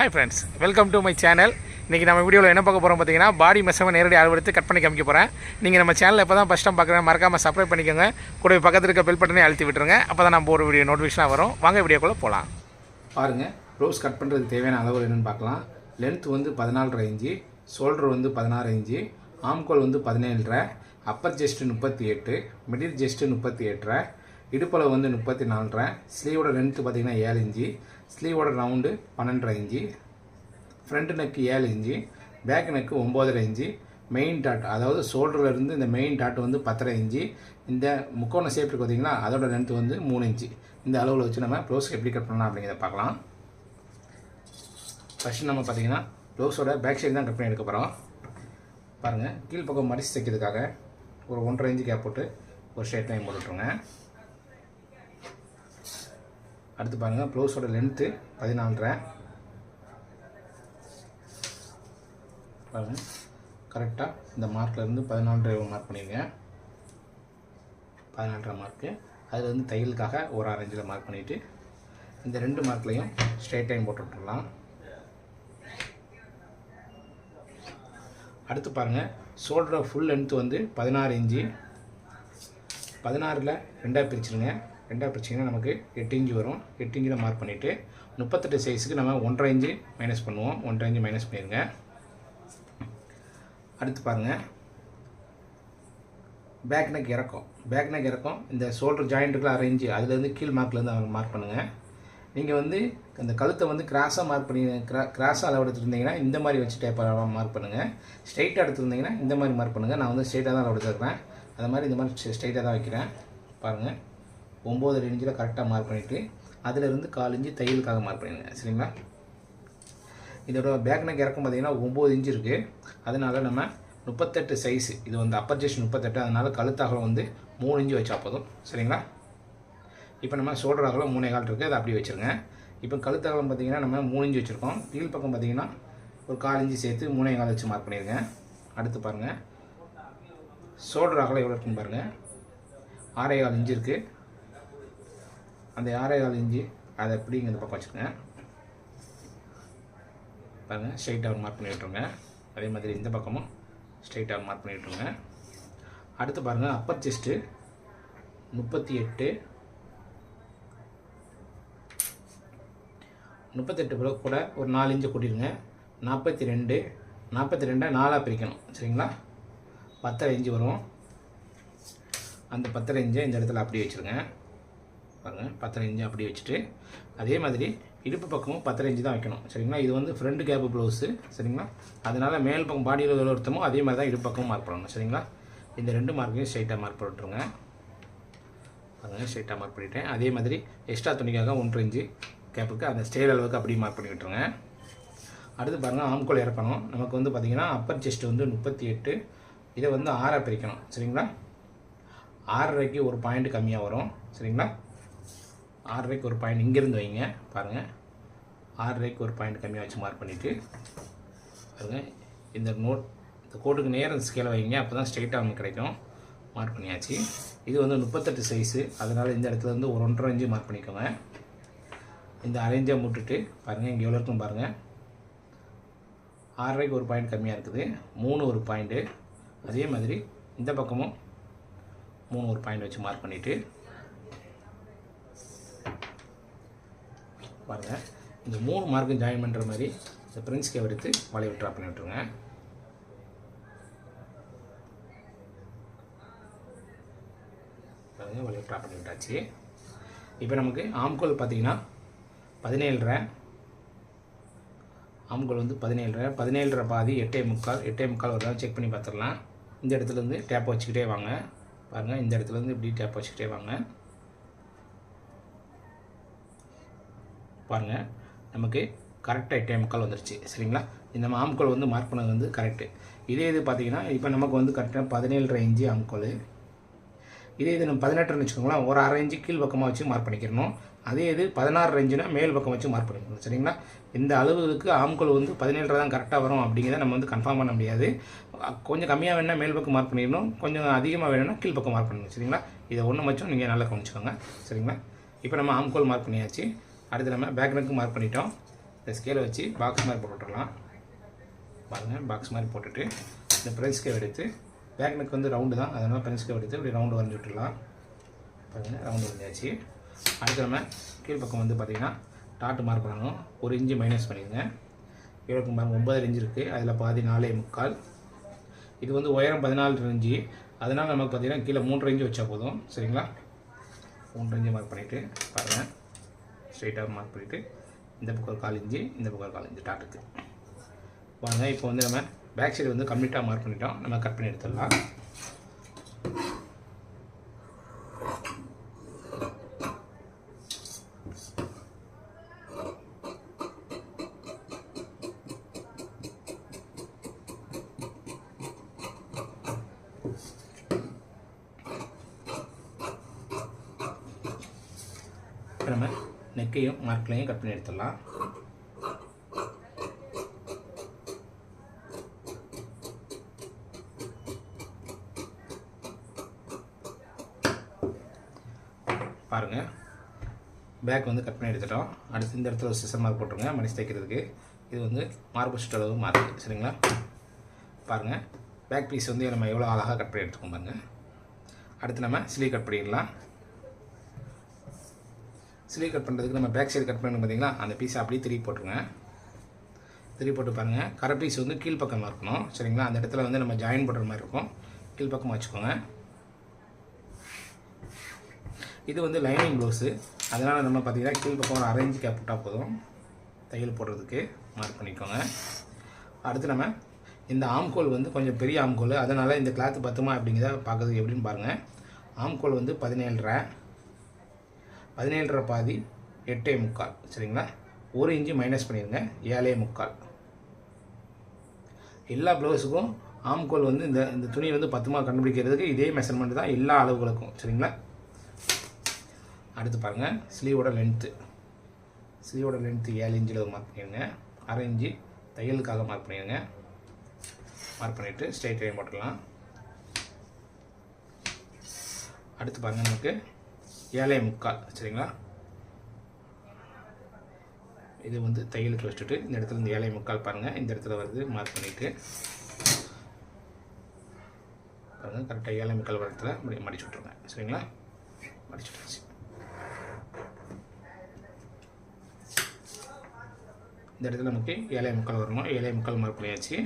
Hi friends welcome to my channel இன்றைக்கி நம்ம வீடியோவில் என்ன பார்க்க போகிறோம் பார்த்தீங்கன்னா பாடி மெசவை நேரடி அளவெடுத்து கட் பண்ணி காமிக்க போகிறேன் நீங்கள் நம்ம சேனலில் இப்போ தான் ஃபஸ்ட் டைம் பார்க்குறேன் மறக்காமல் சப்ஸ்கிரைப் பண்ணிக்கோங்க. கூட பக்கத்தில் இருக்க பெல் பட்டனே அழுத்தி விட்டுருங்க. அப்போ தான் நம்ம ஒரு வீடியோ நோட்டிஃபிகேஷனாக வரும். வாங்க வீடியோக்குள்ளே போகலாம் பாருங்கள் ரோஸ் கட் பண்ணுறதுக்கு தேவையான அளவு என்னென்னு பார்க்கலாம். லென்த் வந்து பதினாலரை இஞ்சி ஷோல்டர் வந்து பதினாறு இஞ்சி ஆம்கோல் வந்து பதினேழரை அப்பர் ஜெஸ்ட்டு முப்பத்தி எட்டு மிடில் ஜெஸ்ட்டு முப்பத்தி எட்டரை இடுப்பளவு வந்து முப்பத்தி நாலரை ஸ்லீவோட லென்த்து பார்த்தீங்கன்னா ஏழு இஞ்சி ஸ்லீவோட ரவுண்டு பன்னெண்டரை இன்ச்சு ஃப்ரண்ட் நெக்கு ஏழு இன்ச்சு பேக் நெக்கு ஒம்போதரை இன்ச்சு மெயின் டாட் அதாவது ஷோல்டர்லேருந்து இந்த மெயின் டாட் வந்து பத்தரை இன்ச்சு இந்த முக்கோண ஷேப் இருக்குது பார்த்திங்கன்னா அதோட லென்த் வந்து மூணு இன்ச்சு இந்த அளவில் வச்சு நம்ம ப்ளவுஸ் எப்படி கட் பண்ணலாம் அப்படிங்கிறத பார்க்கலாம். ஃபஸ்ட்டு நம்ம பார்த்தீங்கன்னா ப்ளவுஸோட பேக் சைடு தான் கட் பண்ணி எடுக்க போகிறோம் பாருங்கள் கீழ்ப்பக்கம் மடிச்சு தைக்கிறதுக்காக ஒரு ஒன்றரை இன்ச்சு கேப் போட்டு ஒரு ஷேட் லைன் போட்டுட்ருங்க. அடுத்து பாருங்கள் ப்ளவுஸோட லென்த்து பதினாலரை. பாருங்கள் கரெக்டாக இந்த மார்க்லேருந்து பதினாலரை மார்க் பண்ணிடுங்க பதினாலரை மார்க்கு அதில் வந்து தையலுக்காக ஒரு ஆரஞ்சில் மார்க் பண்ணிவிட்டு இந்த ரெண்டு மார்க்லையும் ஸ்ட்ரெயிட் லைன் போட்டு விட்டுடலாம் அடுத்து பாருங்கள் ஷோல்டரோட ஃபுல் லென்த்து வந்து பதினாறு இன்ச்சு. பதினாறில் ரெண்டாக பிரிச்சுருங்க. ரெண்டாக பிரிச்சிங்கன்னா நமக்கு எட்டு இஞ்சி வரும். எட்டு இஞ்சில் மார்க் பண்ணிவிட்டு முப்பத்தெட்டு சைஸுக்கு நம்ம ஒன்றரை இஞ்சி மைனஸ் பண்ணுவோம். ஒன்றரை இஞ்சு மைனஸ் பண்ணிடுங்க அடுத்து பாருங்கள் பேக் நெக் இறக்கம். பேக் நெக் இறக்கம். இந்த ஷோல்டர் ஜாயிண்ட்டுக்குள்ள அரை இன்ச்சு அதுலேருந்து கீழ் மார்க்லேருந்து மார்க் பண்ணுங்கள் நீங்கள் வந்து அந்த கழுத்தை வந்து கிராஸாக மார்க் பண்ணி கிரா கிராஸாக அளவு எடுத்துருந்தீங்கன்னா இந்த மாதிரி வச்சு டேப்பாக மார்க் பண்ணுங்கள் ஸ்ட்ரைட்டாக எடுத்துருந்தீங்கன்னா இந்த மாதிரி மார்க் பண்ணுங்கள் நான் வந்து ஸ்ட்ரைட்டாக தான் அளவு எடுத்துருக்கிறேன். அது மாதிரி இந்த மாதிரி ஸ்ட்ரைட்டாக தான் வைக்கிறேன். பாருங்கள் ஒம்பது ரேஞ்சில் கரெக்டாக மார்க் பண்ணிவிட்டு அதிலிருந்து கால் இஞ்சி தையலுக்காக மார்க் பண்ணிடுங்க சரிங்களா? இதோட பேக் நெக் இறக்கம் பார்த்தீங்கன்னா ஒம்பது இன்ச்சு இருக்குது அதனால் நம்ம முப்பத்தெட்டு சைஸு இது வந்து அப்பர் ஜெஸ்ட் முப்பத்தெட்டு அதனால் கழுத்தாகலம் வந்து மூணு இன்ச்சு வச்சா போதும் சரிங்களா? இப்போ நம்ம ஷோல்டர் அகலம் மூணே கால் இருக்குது அதை அப்படியே வச்சுருங்க. இப்போ கழுத்தகலம் பார்த்தீங்கன்னா நம்ம மூணு இன்ச்சு வச்சுருக்கோம். கீழ் பக்கம் பார்த்தீங்கன்னா ஒரு கால் இன்ச்சு சேர்த்து மூணே கால் வச்சு மார்க் பண்ணிடுங்க அடுத்து பாருங்கள் ஷோல்டர் அகலம் எவ்வளோ இருக்குன்னு பாருங்கள் ஆறே கால் இன்ச்சு இருக்குது அந்த ஆறே கால் இன்ச்சு அதை எப்படி இந்த பக்கம் வச்சுருங்க பாருங்கள் ஸ்ட்ரைட்டாக மார்க் பண்ணி விட்ருங்க அதே மாதிரி இந்த பக்கமும் ஸ்ட்ரைட்டாக மார்க் பண்ணி விட்ருங்க அடுத்து பாருங்கள் அப்பர் செஸ்ட்டு முப்பத்தி எட்டு முப்பத்தெட்டு பிறகு கூட ஒரு நாலு இன்ச்சு கூட்டிடுங்க நாற்பத்தி ரெண்டு நாற்பத்தி ரெண்டை நாலாக பிரிக்கணும். சரிங்களா? பத்தரை இன்ச்சு வரும். அந்த பத்தரை இன்ச்சை இந்த இடத்துல அப்படியே வச்சுருங்க. பாருங்கள் பத்தரை இன்ச்சு அப்படி வச்சுட்டு அதே மாதிரி இடுப்பு பக்கமும் பத்தரை இன்ச்சு தான் வைக்கணும். சரிங்களா? இது வந்து ஃப்ரண்ட் கேப்பு ப்ளவுஸு சரிங்களா? அதனால் மேல் பக்கம் பாடியில் எவ்வளோ ஒருத்தமோ அதே மாதிரி தான் இடுப்பு பக்கமும் மார்க் பண்ணணும் சரிங்களா? இந்த ரெண்டு மார்க்கையும் ஸ்ட்ரைட்டாக மார்க் போட்டுருங்க. பாருங்கள் ஸ்ட்ரைட்டாக மார்க் பண்ணிட்டேன். அதே மாதிரி எக்ஸ்ட்ரா துணிக்காக ஒன்றரை இன்ச்சு கேப்புக்கு அந்த ஸ்டேல் அளவுக்கு அப்படியே மார்க் பண்ணி விட்டுருங்க. அடுத்து பாருங்கள் ஆம்கோல் இறக்கணும். நமக்கு வந்து பார்த்திங்கன்னா அப்பர் செஸ்ட் வந்து முப்பத்தி எட்டு இதை வந்து ஆறாக பிரிக்கணும் சரிங்களா? ஆறரைக்கு ஒரு பாயிண்ட் கம்மியாக வரும் சரிங்களா? ஆறரைக்கு ஒரு பாயிண்ட் இங்கேருந்து வைங்க. பாருங்கள் ஆறரைக்கு ஒரு பாயிண்ட் கம்மியாக வச்சு மார்க் பண்ணிவிட்டு பாருங்கள் இந்த நோட் இந்த கோட்டுக்கு நேரம் ஸ்கேலை வைங்க. அப்போ தான் ஸ்ட்ரைட்டாக நமக்கு கிடைக்கும். மார்க் பண்ணியாச்சு. இது வந்து முப்பத்தெட்டு சைஸு அதனால் இந்த இடத்துல வந்து ஒரு ஒன்றரை இன்ச்சு மார்க் பண்ணிக்கோங்க. இந்த அரேஞ்சாக முட்டுட்டு பாருங்கள் இங்கே எவ்வளோ இருக்கும் பாருங்கள் ஆறரைக்கு ஒரு பாயிண்ட் கம்மியாக இருக்குது. மூணு ஒரு பாயிண்ட்டு அதே மாதிரி இந்த பக்கமும் மூணு ஒரு பாயிண்ட் வச்சு மார்க் பண்ணிவிட்டு பாருங்கள் இந்த மூணு மார்க்கும் ஜாயின் பண்ணுற மாதிரி இந்த பிரின்ஸ் கேவ் எடுத்து வளைவு ட்ரா பண்ணி விட்ருங்க பாருங்கள் வளைவு ட்ரா பண்ணி விட்டாச்சு. இப்போ நமக்கு ஆம்கோல் பார்த்தீங்கன்னா பதினேழரை ஆம்கோல் வந்து பதினேழரை பதினேழரை பாதி எட்டே முக்கால் எட்டே முக்கால் வரலாம் செக் பண்ணி பார்த்துடலாம் இந்த இடத்துலேருந்து டேப் வச்சுக்கிட்டே வாங்க. பாருங்கள் இந்த இடத்துலேருந்து இப்படி டேப் வச்சுக்கிட்டே வாங்க. பாருங்கள் நமக்கு கரெக்டாக எட்டே முக்கால் வந்துருச்சு. சரிங்களா? இந்த ஆம்கோல் வந்து மார்க் பண்ணது வந்து கரெக்டு இதே இது பார்த்தீங்கன்னா இப்போ நமக்கு வந்து கரெக்டாக பதினேழு இன்ச்சு ஆம்கோல் இதே இது நம்ம பதினெட்டுன்னு வச்சுக்கோங்களேன் ஒரு அரை இன்ச்சு கீழ் பக்கமாக வச்சு மார்க் பண்ணிக்கிறணும். அதே இது பதினாறு ரேஞ்சுனா மேல் பக்கம் வச்சு மார்க் பண்ணிக்கணும். சரிங்களா? இந்த அளவுக்கு ஆம்கோல் வந்து பதினேழு தான் கரெக்டாக வரும் அப்படிங்கிறத நம்ம வந்து கன்ஃபார்ம் பண்ண முடியாது. கொஞ்சம் கம்மியாக வேணால் மேல் பக்கம் மார்க் பண்ணிடணும். கொஞ்சம் அதிகமாக வேணும்னா கீழ் பக்கம் மார்க் பண்ணணும். சரிங்களா? இதை ஒன்று மட்டும் நீங்கள் நல்லா கவனிச்சுக்கோங்க. சரிங்களா? இப்போ நம்ம ஆம்கோல் மார்க் பண்ணியாச்சு. அடுத்து நம்ம பேக் மார்க் பண்ணிட்டோம். இந்த ஸ்கேலை வச்சு பாக்ஸ் மாதிரி போட்டு பாருங்கள் பாக்ஸ் மாதிரி போட்டுட்டு இந்த பிரெஞ்ச் கேவ் எடுத்து பேக்னுக்கு வந்து ரவுண்டு தான். அதனால் பிரெஞ்ச் கேவ் எடுத்து இப்படி ரவுண்டு வரைஞ்சி விட்டுடலாம். பாருங்கள் ரவுண்டு வரைஞ்சாச்சு. அடுத்து நம்ம கீழ்ப்பக்கம் வந்து பார்த்திங்கன்னா டாட்டு மார்க் பண்ணணும். ஒரு இன்ச்சு மைனஸ் பண்ணிடுங்க. கீழ்ப்பக்கம் பாருங்கள் ஒன்பது இன்ச்சு இருக்குது அதில் பாதி நாலே முக்கால். இது வந்து உயரம் பதினாலு இன்ச்சு அதனால் நமக்கு பார்த்திங்கன்னா கீழே மூன்று இன்ச்சு வச்சா போதும். சரிங்களா? மூன்று இன்ச்சு மார்க் பண்ணிவிட்டு பாருங்கள் ஸ்ட்ரைட்டாக மார்க் பண்ணிவிட்டு இந்த பக்கம் ஒரு கால் இஞ்சி இந்த பக்கம் ஒரு கால் இஞ்சி டாட்டுக்கு வாங்க இப்போ வந்து நம்ம பேக் சைடு வந்து கம்ப்ளீட்டாக மார்க் பண்ணிட்டோம். நம்ம கட் பண்ணி எடுத்துடலாம் இப்போ நம்ம நெக்கையும் கட் பண்ணி எடுத்துடலாம். பாருங்கள் பேக் வந்து கட் பண்ணி எடுத்துட்டோம். அடுத்து இந்த இடத்துல ஒரு சிசர் மார்க் போட்டுருங்க. மடிச்சு தைக்கிறதுக்கு. இது வந்து மார்பு சுற்றளவு மார்க் சரிங்களா? பாருங்கள் பேக் பீஸ் வந்து நம்ம எவ்வளோ அழகாக கட் பண்ணி எடுத்துக்கோம் பாருங்கள் அடுத்து நம்ம ஸ்லீவ் கட் பண்ணிடலாம். ஸ்லீவ் கட் பண்ணுறதுக்கு நம்ம பேக் சைடு கட் பண்ணணும் பார்த்தீங்களா அந்த பீஸை அப்படியே திருப்பி போட்டுருங்க. திருப்பி போட்டு பாருங்கள் கரை பீஸ் வந்து கீழ்ப்பக்கமாக இருக்கணும். சரிங்களா? அந்த இடத்துல வந்து நம்ம ஜாயின் பண்ணுற மாதிரி இருக்கும். கீழ்ப்பக்கமாக வச்சுக்கோங்க. இது வந்து லைனிங் ப்ளவுஸு அதனால் நம்ம பார்த்தீங்கன்னா கீழ்ப்பக்கம் ஒரு அரேஞ்சு கேப் போட்டால் போதும். தையல் போடுறதுக்கு மார்க் பண்ணிக்கோங்க. அடுத்து நம்ம இந்த ஆம்கோல் வந்து கொஞ்சம் பெரிய ஆம்கோல் அதனால் இந்த கிளாத்து பத்துமா அப்படிங்கிறத பார்க்கறதுக்கு எப்படின்னு பாருங்கள் ஆம்கோல் வந்து பதினேழரை. பதினேழரை பாதி எட்டே முக்கால் சரிங்களா? ஒரு இன்ச்சு மைனஸ் பண்ணிடுங்க ஏழே முக்கால். எல்லா ப்ளவுஸுக்கும் ஆம்கோல் வந்து இந்த இந்த துணி வந்து பத்துமா கண்டுபிடிக்கிறதுக்கு இதே மெஷர்மெண்ட் தான் எல்லா அளவுகளுக்கும் சரிங்களா? அடுத்து பாருங்கள் ஸ்லீவோட லென்த்து ஸ்லீவோட லென்த்து ஏழு இன்ச்சில் மார்க் பண்ணிடுங்க. அரை இன்ச்சு தையலுக்காக மார்க் பண்ணிடுங்க. மார்க் பண்ணிவிட்டு ஸ்ட்ரைட் லைன் போட்டுடலாம் அடுத்து பாருங்கள் நமக்கு ஏழை முக்கால் சரிங்களா? இது வந்து தையலுக்கு வச்சுட்டு இந்த இடத்துல இந்த ஏழை முக்கால் பாருங்கள் இந்த இடத்துல வருது மார்க் பண்ணிவிட்டு பாருங்கள் கரெக்டாக ஏழை முக்கால் வர இடத்துல இப்படி மடிச்சு விட்ருங்க சரிங்களா? மடிச்சு விட்டுருச்சு இந்த இடத்துல நமக்கு ஏழை முக்கால் வரணும். ஏழை முக்கால் மார்க் பண்ணியாச்சு.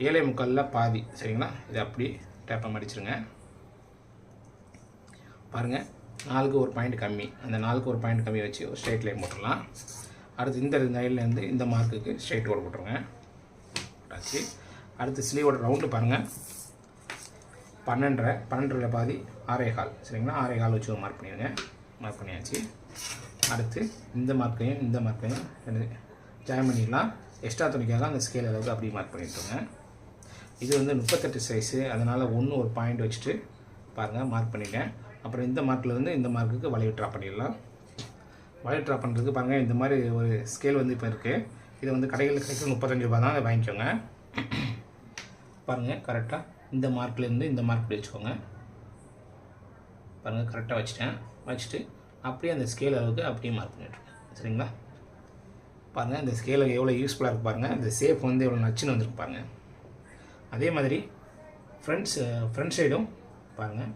ஏழை முக்காலில் பாதி சரிங்களா? இது அப்படி டேப்பை மடிச்சிருங்க. பாருங்கள் நாலுக்கு ஒரு பாயிண்ட் கம்மி. அந்த நாலுக்கு ஒரு பாயிண்ட் கம்மி வச்சு ஒரு ஸ்ட்ரெயிட் லைன் போட்டுடலாம். அடுத்து இந்த லைன்லேருந்து இந்த மார்க்குக்கு ஸ்ட்ரெயிட் ஓட போட்டுருங்க. போட்டாச்சு அடுத்து ஸ்லீவோட ரவுண்டு பாருங்கள் பன்னெண்டரை பன்னெண்டரை பாதி ஆறே கால். சரிங்களா? ஆறே கால் வச்சு மார்க் பண்ணிடுங்க. மார்க் பண்ணியாச்சு. அடுத்து இந்த மார்க்கையும் இந்த மார்க்கையும் ஜாயின் பண்ணிடலாம். எக்ஸ்ட்ரா துணிக்காக அந்த ஸ்கேல் அளவுக்கு அப்படியே மார்க் பண்ணிட்டுருங்க. இது வந்து முப்பத்தெட்டு சைஸு அதனால் ஒன்று ஒரு பாயிண்ட் வச்சுட்டு பாருங்கள் மார்க் பண்ணிட்டேன். அப்புறம் இந்த மார்க்கில் வந்து இந்த மார்க்குக்கு வளைவு ட்ரா பண்ணிடலாம். வளைவு ட்ரா பண்ணுறதுக்கு பாருங்கள் இந்த மாதிரி ஒரு ஸ்கேல் வந்து இப்போ இருக்குது இது வந்து கடைகளில் கிடைக்கும் முப்பத்தஞ்சு ரூபா தான் அதை வாங்கிக்கோங்க. பாருங்கள் கரெக்டாக இந்த மார்க்லேருந்து இந்த மார்க் வச்சுக்கோங்க. பாருங்கள் கரெக்டாக வச்சுட்டேன். வச்சுட்டு அப்படியே அந்த ஸ்கேல் அளவுக்கு அப்படியே மார்க் பண்ணிட்டுருக்கேன் சரிங்களா? பாருங்கள் இந்த ஸ்கேலை எவ்வளோ யூஸ்ஃபுல்லாக இருக்கு பாருங்கள் இந்த சேஃப் வந்து எவ்வளோ நச்சுன்னு வந்துருக்கு பாருங்கள் அதே மாதிரி ஃப்ரண்ட்ஸ் ஃப்ரண்ட் சைடும் பாருங்கள்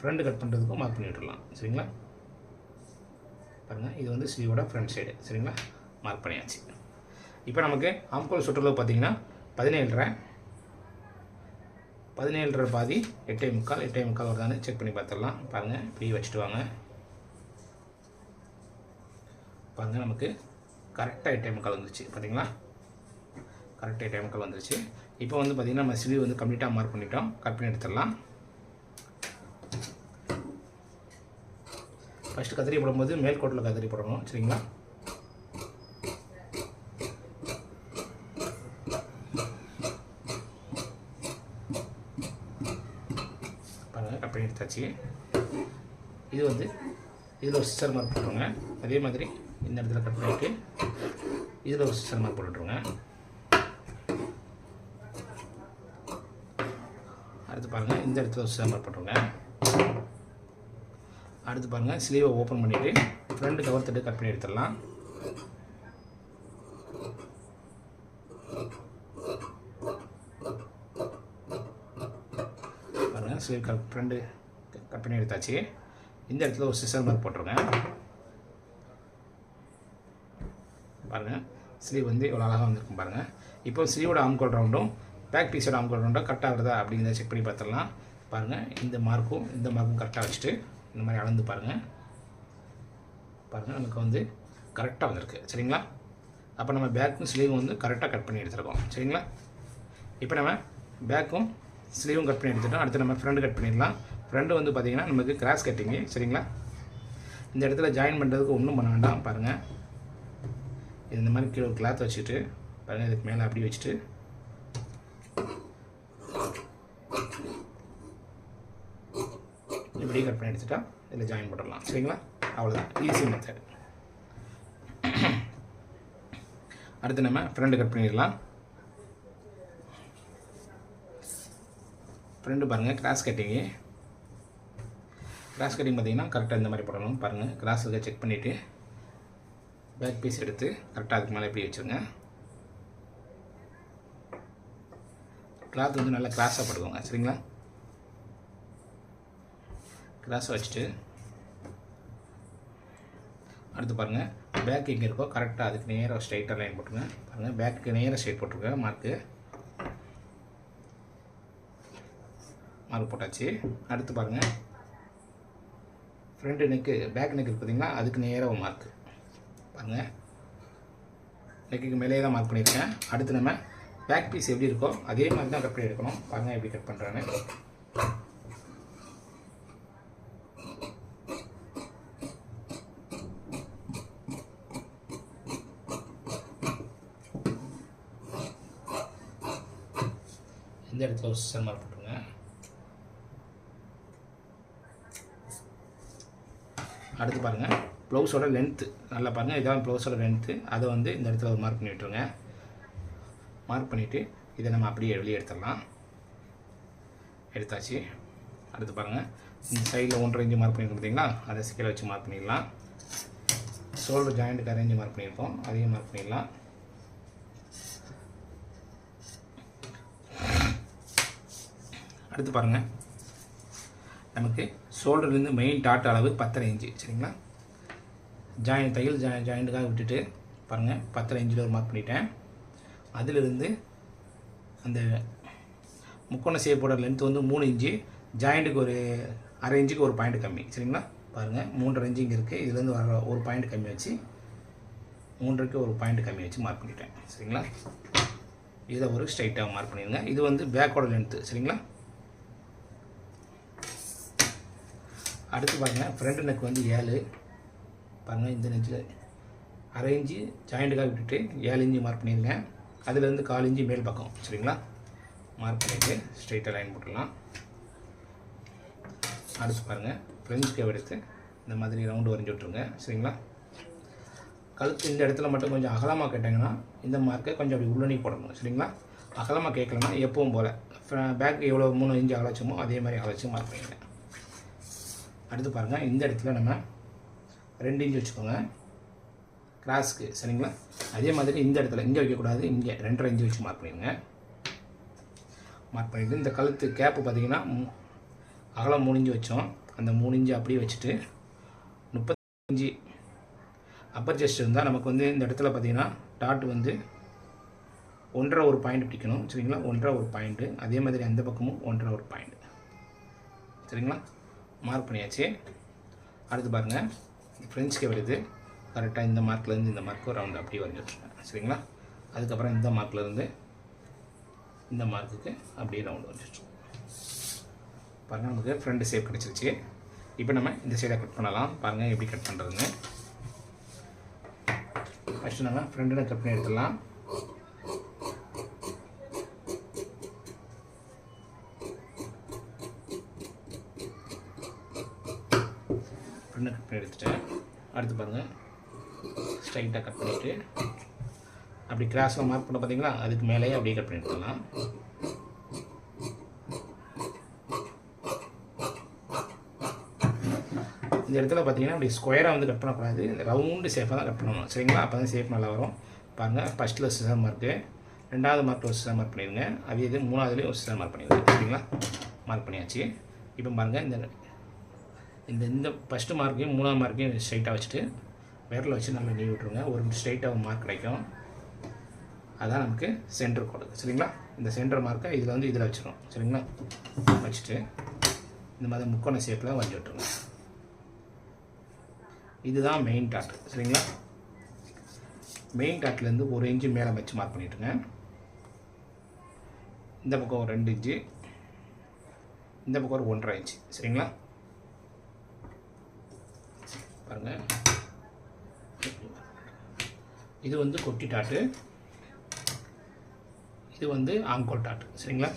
ஃப்ரண்ட் கட் பண்ணுறதுக்கும் மார்க் பண்ணி விட்டுடலாம் சரிங்களா? பாருங்கள் இது வந்து சியோட ஃப்ரண்ட் சைடு சரிங்களா? மார்க் பண்ணியாச்சு. இப்போ நமக்கு ஆம்கோல் சுற்றுலா பார்த்தீங்கன்னா பதினேழரை பதினேழரை பாதி எட்டே முக்கால் எட்டே முக்கால் வருதான்னு செக் பண்ணி பார்த்துடலாம். பாருங்கள் இப்படி வச்சுட்டு வாங்க. பாருங்கள் நமக்கு கரெக்டாக எட்டே முக்கால் வந்துருச்சு. பார்த்தீங்களா? கரெக்டாக எட்டே முக்கால் வந்துருச்சு. இப்போ வந்து பார்த்திங்கன்னா நம்ம ஸ்லீவ் வந்து கம்ப்ளீட்டாக மார்க் பண்ணிட்டோம். கட் பண்ணி எடுத்துடலாம். ஃபஸ்ட்டு கத்திரி போடும்போது மேல் கோட்டில் கத்திரி போடணும் சரிங்களா? பாருங்கள் கட் பண்ணி எடுத்தாச்சு. இது வந்து இதில் ஒரு சிஸ்டர் மார்க் போட்டுருங்க. அதே மாதிரி இந்த இடத்துல கட் பண்ணிவிட்டு இதில் ஒரு சிஸ்டர் மார்க் போட்டுட்ருங்க அடுத்து பாருங்கள் இந்த இடத்துல ஒரு சிஸ்டர் மார்க் போட்டுருங்க. அடுத்து பாருங்கள் ஸ்லீவை ஓப்பன் பண்ணிவிட்டு ஃப்ரண்ட் கவர் தட்டு கட் பண்ணி எடுத்துடலாம். பாருங்கள் ஸ்லீவ் கட் ஃப்ரண்ட்டு கட் பண்ணி எடுத்தாச்சு. இந்த இடத்துல ஒரு சிசர் மார்க் போட்டிருங்க. பாருங்கள் ஸ்லீவ் வந்து இவ்வளோ அழகாக வந்திருக்கும் பாருங்கள் இப்போ ஸ்லீவோட ஆம்கோல் ரவுண்டும் பேக் பீஸோட ஆம்கோல் ரவுண்டும் கரெக்டாக ஆகுறதா அப்படிங்கிறத செக் பண்ணி பார்த்துடலாம். பாருங்கள் இந்த மார்க்கும் இந்த மார்க்கும் கரெக்டாக வச்சுட்டு இந்த மாதிரி அளந்து பாருங்கள் பாருங்கள் நமக்கு வந்து கரெக்டாக வந்திருக்கு. சரிங்களா? அப்போ நம்ம பேக்கும் ஸ்லீவும் வந்து கரெக்டாக கட் பண்ணி எடுத்துருக்கோம். சரிங்களா? இப்போ நம்ம பேக்கும் ஸ்லீவும் கட் பண்ணி எடுத்துட்டோம். அடுத்து நம்ம ஃப்ரண்ட் கட் பண்ணிடலாம். ஃப்ரண்ட் வந்து பார்த்திங்கன்னா நமக்கு கிராஸ் கட்டிங்கு சரிங்களா? இந்த இடத்துல ஜாயின் பண்ணுறதுக்கு ஒன்றும் பண்ண வேண்டாம். பாருங்கள் இந்த மாதிரி கீழே ஒரு கிளாத் வச்சுட்டு பாருங்கள் இதுக்கு மேலே அப்படி வச்சுட்டு இப்படி கட் பண்ணி எடுத்துட்டா இதில் ஜாயின் பண்ணிடலாம். சரிங்களா? அவ்வளோதான் ஈஸி மெத்தட் அடுத்து நம்ம ஃப்ரெண்டு கட் பண்ணிடலாம். ஃப்ரெண்டு பாருங்கள் கிராஸ் கட்டிங்கு கிராஸ் கட்டிங் பார்த்தீங்கன்னா கரெக்டாக இந்த மாதிரி போடணும். பாருங்கள் கிராஸ் இருக்க செக் பண்ணிவிட்டு பேக் பீஸ் எடுத்து கரெக்டாக அதுக்கு மேலே இப்படி வச்சுருங்க. கிளாத் வந்து நல்லா கிராஸாக போட்டுக்கோங்க. சரிங்களா? கிராஸ் வச்சுட்டு அடுத்து பாருங்கள் பேக் எங்கே இருக்கோ கரெக்டாக அதுக்கு நேராக ஸ்ட்ரைட்டாக லைன் போட்டுருங்க. பாருங்கள் பேக்கு நேராக ஸ்ட்ரைட் போட்டிருக்கேன் மார்க்கு மார்க் போட்டாச்சு. அடுத்து பாருங்கள் ஃப்ரண்ட் நெக்கு பேக் நெக் இருக்கு பார்த்தீங்களா அதுக்கு நேராக ஒரு மார்க்கு பாருங்கள் நெக்குக்கு மேலே தான் மார்க் பண்ணியிருக்கேன். அடுத்து நம்ம பேக் பீஸ் எப்படி இருக்கோ அதே மாதிரி தான் கட் பண்ணி எடுக்கணும் பாருங்கள் எப்படி கட் பண்ணுறேன்னு இந்த இடத்துல ஒரு சிசர் மார்க் போட்டுருங்க. அடுத்து பாருங்கள் ப்ளவுஸோட லென்த்து நல்லா பாருங்கள் இதான் ப்ளவுஸோட லென்த்து அதை வந்து இந்த இடத்துல ஒரு மார்க் பண்ணி விட்டுருங்க மார்க் பண்ணிவிட்டு இதை நம்ம அப்படியே வெளியே எடுத்துடலாம். எடுத்தாச்சு. அடுத்து பாருங்கள் இந்த சைடில் ஒன்றரை இன்ச்சு மார்க் பண்ணியிருக்கோம் பார்த்தீங்களா? அதை ஸ்கேல வச்சு மார்க் பண்ணிடலாம். ஷோல்டர் ஜாயிண்ட்டுக்கு அரேஞ்சு மார்க் பண்ணியிருக்கோம் அதையும் மார்க் பண்ணிடலாம். அடுத்து பாருங்கள் நமக்கு ஷோல்டர்லேருந்து மெயின் டாட் அளவு பத்தரை இன்ச்சு சரிங்களா? ஜாயின் தையல் ஜாயின் ஜாயிண்ட்டுக்காக விட்டுட்டு பாருங்கள் பத்தரை இன்ச்சில் ஒரு மார்க் பண்ணிட்டேன். அதிலிருந்து அந்த முக்கோண சேப்போட லென்த் வந்து மூணு இன்ச்சு ஜாயிண்ட்டுக்கு ஒரு அரை இன்ச்சுக்கு ஒரு பாயிண்ட் கம்மி சரிங்களா? பாருங்கள் மூன்றரை இன்ச்சு இங்கே இருக்குது இதுலேருந்து வர ஒரு பாயிண்ட் கம்மி வச்சு மூன்றரைக்கு ஒரு பாயிண்ட் கம்மி வச்சு மார்க் பண்ணிட்டேன் சரிங்களா? இதை ஒரு ஸ்ட்ரைட்டாக மார்க் பண்ணிடுங்க. இது வந்து பேக்கோட லென்த்து சரிங்களா? அடுத்து பாருங்கள் ஃப்ரண்ட் நெக் வந்து ஏழு. பாருங்கள் இந்த நெஞ்சில் அரை இன்ச்சு ஜாயிண்ட்டுக்காக விட்டுட்டு ஏழு இன்ச்சு மார்க் பண்ணிடுங்க அதுலேருந்து கால் இன்ச்சு மேல் பக்கம் சரிங்களா? மார்க் பண்ணிவிட்டு ஸ்ட்ரைட்டாக லைன் போட்டுடலாம். அடுத்து பாருங்கள் ஃப்ரெஞ்ச் கேவ் எடுத்து இந்த மாதிரி ரவுண்டு வரைஞ்சி விட்ருங்க சரிங்களா? கழுத்து இந்த இடத்துல மட்டும் கொஞ்சம் அகலமாக கேட்டாங்கன்னா இந்த மார்க்கை கொஞ்சம் அப்படி உள்ளணி போடணும் சரிங்களா? அகலமாக கேட்கலன்னா எப்பவும் போல் பேக் எவ்வளோ மூணு இன்ச்சு அகலச்சோமோ அதே மாதிரி அகலச்சு மார்க் பண்ணிடுங்க. அடுத்து பாருங்கள் இந்த இடத்துல நம்ம ரெண்டு இன்ச்சு வச்சுக்கோங்க. கிராஸ்க்கு சரிங்களா? அதே மாதிரி இந்த இடத்துல இங்கே வைக்கக்கூடாது இங்கே ரெண்டரை இன்ச்சு வச்சு மார்க் பண்ணிடுங்க. மார்க் பண்ணிவிட்டு இந்த கழுத்து கேப்பு பார்த்தீங்கன்னா அகலம் மூணு வச்சோம். அந்த மூணு அப்படியே வச்சுட்டு முப்பத்தஞ்சு அப்பர் செஸ்ட் இருந்தால் நமக்கு வந்து இந்த இடத்துல பார்த்தீங்கன்னா டாட் வந்து ஒன்றரை ஒரு பாயிண்ட் பிடிக்கணும் சரிங்களா? ஒன்றரை ஒரு பாயிண்ட்டு அதே மாதிரி அந்த பக்கமும் ஒன்றரை ஒரு பாயிண்ட் சரிங்களா? மார்க் பண்ணியாச்சு. அடுத்து பாருங்கள் ஃப்ரெஞ்சுக்கு வருது. கரெக்டாக இந்த மார்க்லேருந்து இந்த மார்க்கு ரவுண்ட் அப்படியே வரைஞ்சி சரிங்களா? அதுக்கப்புறம் இந்த மார்க்லேருந்து இந்த மார்க்குக்கு அப்படியே ரவுண்ட் வரைஞ்சி பாருங்கள் நமக்கு ஃப்ரண்ட் ஷேப் கிடச்சிருச்சு. இப்போ நம்ம இந்த சைடை கட் பண்ணலாம். பாருங்கள் எப்படி கட் பண்ணுறதுன்னு ஃபஸ்ட்டு நம்ம ஃப்ரண்ட்டில் கட் பண்ணி எடுத்துடலாம் ஃப்ரண்ட்டை கட் பண்ணி எடுத்துட்டேன் அடுத்து பாருங்கள் ஸ்ட்ரைட்டாக கட் பண்ணிவிட்டு அப்படி கிராஸில் மார்க் பண்ண பார்த்தீங்களா அதுக்கு மேலேயே அப்படியே கட் பண்ணி எடுத்துடலாம் இந்த இடத்துல பார்த்தீங்கன்னா அப்படி ஸ்கொயராக வந்து கட் பண்ணக்கூடாது. ரவுண்டு ஷேப்பாக தான் கட் பண்ணணும். சரிங்களா? அப்போ தான் ஷேப் நல்லா வரும். பாருங்கள் ஃபஸ்ட்டில் சிசர் மார்க்கு ரெண்டாவது மார்க்கில் ஒரு சிசர் மார்க் பண்ணிடுங்க. அதே இது மூணாவதுலேயும் ஒரு சிசர் மார்க் பண்ணிடுங்க. சரிங்களா? மார்க் பண்ணியாச்சு. இப்போ பாருங்கள் இந்த இந்த இந்த ஃபஸ்ட்டு மார்க்கையும் மூணாவது மார்க்கையும் ஸ்ட்ரைட்டாக வச்சுட்டு விரலை வச்சு நல்லா நீ விட்ருங்க ஒரு ஸ்ட்ரைட்டாக மார்க் கிடைக்கும். அதான் நமக்கு சென்டர் கோடு சரிங்களா? இந்த சென்டர் மார்க்கை இதில் வந்து இதில் வச்சிடும் சரிங்களா? வச்சுட்டு இந்த மாதிரி முக்கோண ஷேப்பில் வரைஞ்சி விட்ருங்க இதுதான் மெயின் டாட் சரிங்களா? மெயின் டாட்லேருந்து ஒரு இன்ச்சு மேலே வச்சு மார்க் பண்ணிவிட்டுங்க இந்த பக்கம் ஒரு ரெண்டு இன்ச்சு இந்த பக்கம் ஒரு ஒன்றரை இன்ச்சு சரிங்களா? பாருங்கள் இது வந்து கொட்டி டாட்டு இது வந்து ஆங்கோல் டாட்டு சரிங்களா?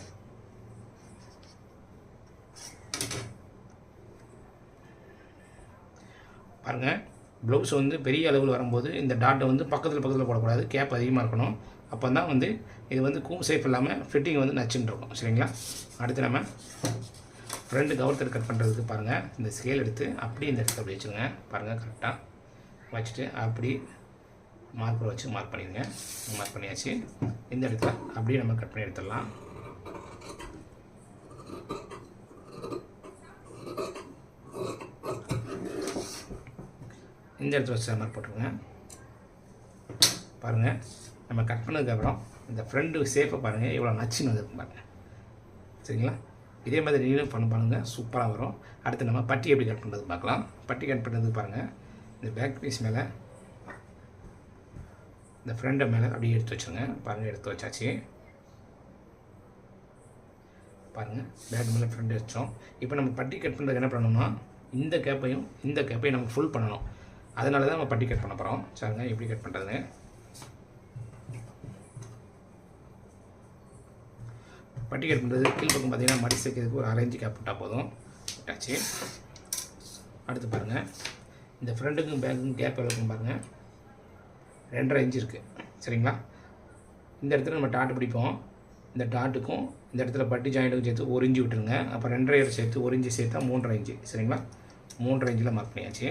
பாருங்கள் ப்ளவுஸ் வந்து பெரிய அளவில் வரும்போது இந்த டாட்டை வந்து பக்கத்தில் பக்கத்தில் போடக்கூடாது. கேப் அதிகமாக இருக்கணும். அப்போ தான் வந்து இது வந்து கூம் சேஃப் இல்லாமல் ஃபிட்டிங் வந்து நச்சுன்னு இருக்கும். சரிங்களா? அடுத்து நம்ம ரெண்டு கவுர்த்தர் கட் பண்ணுறதுக்கு பாருங்கள் இந்த ஸ்கேல் எடுத்து அப்படியே இந்த இடத்துல அப்படி வச்சுருங்க. பாருங்கள் கரெக்டாக வச்சுட்டு அப்படி மார்க்கர் வச்சு மார்க் பண்ணிடுங்க. மார்க் பண்ணியாச்சு. இந்த இடத்துல அப்படியே நம்ம கட் பண்ணி எடுத்துடலாம். இந்த இடத்துல வச்சு மார்க் போட்டுருங்க பாருங்கள் நம்ம கட் பண்ணதுக்கப்புறம் இந்த ஃப்ரண்ட்டு சேஃபை பாருங்கள் எவ்வளோ நச்சுன்னு வந்துருக்கு பாருங்கள் சரிங்களா? இதே மாதிரி நீங்களும் பண்ண பாருங்கள் சூப்பராக வரும். அடுத்து நம்ம பட்டி எப்படி கட் பண்ணுறது பார்க்கலாம். பட்டி கட் பண்ணுறது பாருங்கள் இந்த பேக் பீஸ் மேலே இந்த ஃப்ரெண்டை மேலே அப்படியே எடுத்து வச்சுருங்க. பாருங்கள் எடுத்து வச்சாச்சு. பாருங்கள் பேக் மேலே ஃப்ரெண்டு வச்சோம். இப்போ நம்ம பட்டி கட் பண்ணுறதுக்கு என்ன பண்ணணும்னா இந்த கேப்பையும் இந்த கேப்பையும் நம்ம ஃபுல் பண்ணணும். அதனால தான் நம்ம பட்டி கட் பண்ண போகிறோம் சரிங்க எப்படி கட் பண்ணுறதுன்னு பட்டி பண்ணுறது கீழ் பக்கம் பார்த்தீங்கன்னா மடி சேர்க்கிறதுக்கு ஒரு அரைஞ்சு கேப் விட்டால் போதும். விட்டாச்சு அடுத்து பாருங்கள் இந்த ஃப்ரண்ட்டுக்கும் பேக்குக்கும் கேப் எவ்வளோக்கும் பாருங்கள் ரெண்டரை இன்ச்சு இருக்குது சரிங்களா? இந்த இடத்துல நம்ம டாட்டு பிடிப்போம். இந்த டாட்டுக்கும் இந்த இடத்துல பட்டி ஜாயிண்ட்டுக்கும் சேர்த்து ஒரு இஞ்சி விட்டுருங்க. அப்போ ரெண்டரை இயர் சேர்த்து ஒரு இஞ்சி சேர்த்தா மூன்றரை இஞ்சி சரிங்களா? மூன்றரை இஞ்சில் மார்க் பண்ணியாச்சு.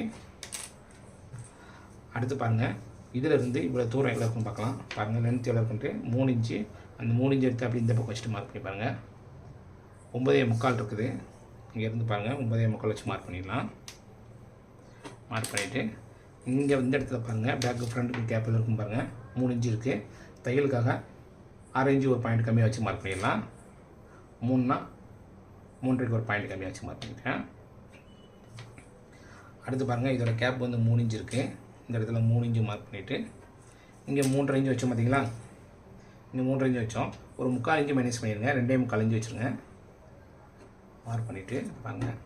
அடுத்து பாருங்கள் இதிலிருந்து இவ்வளோ தூரம் எவ்வளோ இருக்குன்னு பார்க்கலாம். பாருங்கள் லென்த் எவ்வளோ இருக்குன்ட்டு மூணு இன்ச்சு அந்த மூணு இன்ச்சு எடுத்து அப்படி இந்த பக்கம் வச்சுட்டு மார்க் பண்ணி பாருங்கள் ஒம்பதே முக்கால் இருக்குது. இங்கேருந்து பாருங்கள் ஒம்பதே முக்கால் வச்சு மார்க் பண்ணிடலாம். மார்க் பண்ணிவிட்டு இங்கே இந்த இடத்துல பாருங்கள் பேக்கு ஃப்ரண்ட்டுக்கு கேப்பில் இருக்கும் பாருங்கள் மூணு இன்ச்சு இருக்குது தையலுக்காக ஆரஞ்சு ஒரு பாயிண்ட் கம்மியாக வச்சு மார்க் பண்ணிடலாம். மூணுனா மூன்றரைக்கு ஒரு பாயிண்ட் கம்மியாக வச்சு மார்க் பண்ணிட்டேன். அடுத்து பாருங்கள் இதோட கேப் வந்து மூணு இன்ச்சு இருக்குது இந்த இடத்துல மூணு இன்ச்சு மார்க் பண்ணிவிட்டு இங்கே மூன்றரை இன்ச்சு வச்சோம் பார்த்தீங்களா இங்கே மூன்றரை இன்ச்சு வச்சோம். ஒரு முக்கால் இன்ச்சு மைனஸ் பண்ணிடுங்க ரெண்டே முக்கால் வச்சுருங்க. மார்க் பண்ணிவிட்டு பாருங்கள்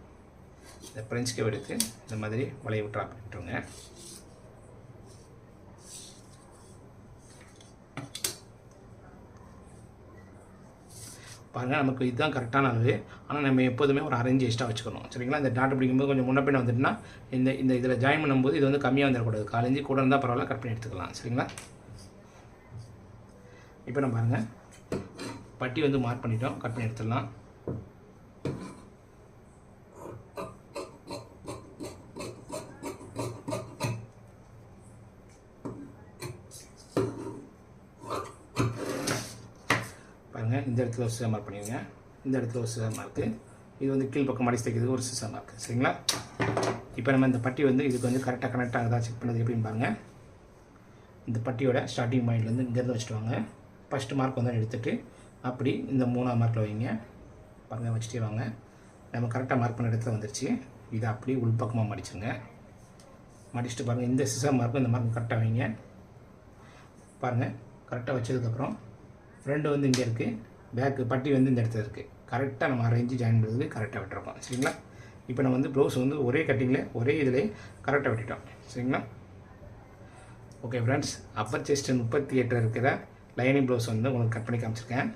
இந்த பிரெஞ்ச் கேவ் எடுத்து இந்த மாதிரி வளைய விட்டு பண்ணிட்டுருங்க பாருங்கள் நமக்கு இதுதான் கரெக்டான அளவு. ஆனால் நம்ம எப்போதுமே ஒரு அரைஞ்சு எக்ஸ்ட்ரா வச்சுக்கணும். சரிங்களா? இந்த டாட் பிடிக்கும்போது கொஞ்சம் முன்ன பின்ன வந்துட்டுனா இந்த இந்த இதில் ஜாயின் பண்ணும்போது இது வந்து கம்மியாக வந்துடக்கூடாது. காலேஜ் கூட இருந்தால் பரவாயில்ல கட் பண்ணி எடுத்துக்கலாம். சரிங்களா? இப்போ நம்ம பாருங்கள் பட்டி வந்து மார்க் பண்ணிட்டோம். கட் பண்ணி எடுத்துடலாம். பாருங்கள் இந்த இடத்துல ஒரு சிசர் மார்க் பண்ணிடுங்க இந்த இடத்துல ஒரு சிசர் மார்க்கு இது வந்து கீழ் பக்கம் மடிச்சு தைக்கிறதுக்கு ஒரு சிசர் மார்க். சரிங்களா? இப்போ நம்ம இந்த பட்டி வந்து இதுக்கு வந்து கரெக்டாக கனெக்ட் ஆகுதா? செக் பண்ணது எப்படின்னு பாருங்கள் இந்த பட்டியோட ஸ்டார்டிங் பாயிண்ட்லேருந்து இங்கேருந்து வச்சுட்டு வாங்க. ஃபஸ்ட்டு மார்க் வந்து எடுத்துகிட்டு அப்படி இந்த மூணாவது மார்க்கில் வைங்க. பாருங்கள் வச்சுட்டே வாங்க. நம்ம கரெக்டாக மார்க் பண்ண இடத்துல வந்துருச்சு. இதை அப்படியே உள்பக்கமாக மடிச்சுங்க மடிச்சுட்டு பாருங்கள் இந்த சிசம் மார்க்கும் இந்த மார்க்கும் கரெக்டாக வைங்க. பாருங்கள் கரெக்டாக வச்சதுக்கப்புறம் ஃப்ரெண்டு வந்து இங்கே இருக்குது பேக்கு பட்டி வந்து இந்த இடத்துல இருக்குது கரெக்டாக நம்ம அரேஞ்சு ஜாயின் பண்ணுறது கரெக்டாக விட்டுருக்கோம். சரிங்களா? இப்போ நம்ம வந்து ப்ளவுஸ் வந்து ஒரே கட்டிங்கில் ஒரே இதில் கரெக்டாக விட்டுட்டோம். சரிங்களா? ஓகே ஃப்ரெண்ட்ஸ் அப்பர் செஸ்ட் முப்பத்தி எட்டில் இருக்கிற லைனிங் ப்ளவுஸ் வந்து உங்களுக்கு கட் பண்ணி காமிச்சிருக்கேன்.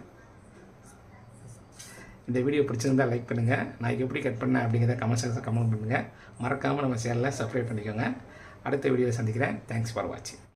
இந்த வீடியோ பிடிச்சிருந்தால் லைக் பண்ணுங்கள் நான் எப்படி கட் பண்ணேன் அப்படிங்கிறத கமெண்ட் செக்ஷன் கமெண்ட் பண்ணுங்கள் மறக்காமல் நம்ம சேனலில் சப்ஸ்கிரைப் பண்ணிக்கோங்க. அடுத்த வீடியோவில் சந்திக்கிறேன். தேங்க்ஸ் ஃபார் வாட்சிங்